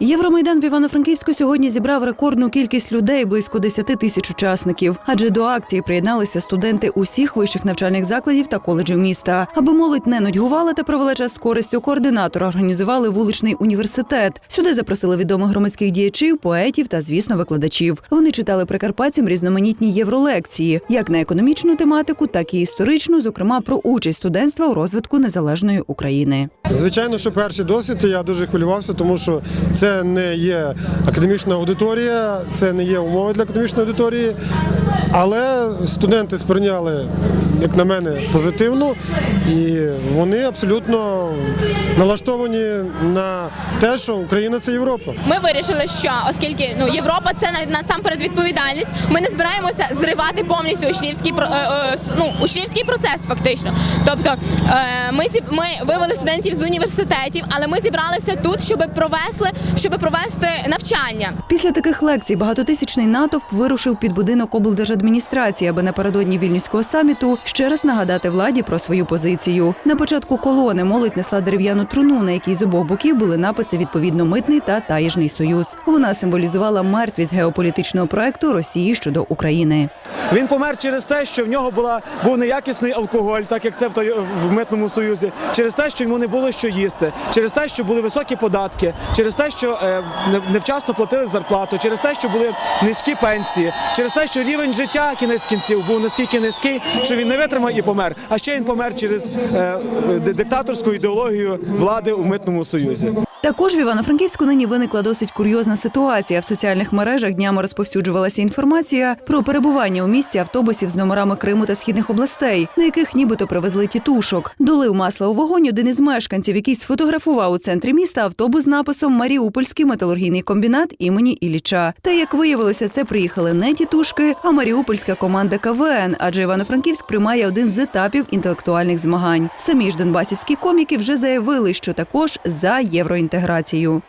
Євромайдан в Івано-Франківську сьогодні зібрав рекордну кількість людей близько 10 тисяч учасників. Адже до акції приєдналися студенти усіх вищих навчальних закладів та коледжів міста. Аби молодь не нудьгувала та провела час з користю, координатори організували вуличний університет. Сюди запросили відомих громадських діячів, поетів та, звісно, викладачів. Вони читали прикарпатцям різноманітні євролекції, як на економічну тематику, так і історичну, зокрема про участь студентства у розвитку незалежної України. Звичайно, що перший досвід я дуже хвилювався, тому що це не є академічна аудиторія, це не є умови для академічної аудиторії. Але студенти сприйняли, як на мене, позитивно, і вони абсолютно налаштовані на те, що Україна це Європа. Ми вирішили, що оскільки ну Європа це на- насамперед відповідальність, ми не збираємося зривати повністю учнівський про- е, е, ну, учнівський процес, фактично. Тобто е, ми ми вивели студентів з університетів, але ми зібралися тут, щоб провести, щоб провести навчання. Після таких лекцій багатотисячний натовп вирушив під будинок облдержадміністрації, аби напередодні вільнюського саміту ще раз нагадати владі про свою позицію. На початку колони молодь несла дерев'яну труну, на якій з обох боків були написи відповідно митний та таєжний союз. Вона символізувала мертвість геополітичного проекту Росії щодо України. Він помер через те, що в нього була був неякісний алкоголь, так як це в, той- в митному союзі, через те, що йому не було що їсти, через те, що були високі податки, через те, що е, невчасно платили зарплату, через те, що були низькі пенсії, через те, що рівень життя кінець кінців був наскільки низький, що він не витримав і помер. А ще він помер через е, диктаторську ідеологію влади у митному союзі. Також в Івано-Франківську нині виникла досить курйозна ситуація. В соціальних мережах днями розповсюджувалася інформація про перебування у місті автобусів з номерами Криму та східних областей, на яких нібито привезли тітушок. Долив масла у вогонь один із мешканців, який сфотографував у центрі міста автобус з написом Маріупольський металургійний комбінат імені Ілліча. Та як виявилося, це приїхали не тітушки, а маріупольська команда КВН, адже Івано-Франківськ приймає один з етапів інтелектуальних змагань. Самі ж донбасівські коміки вже заявили, що також за євроінтеграцію інтеграцію.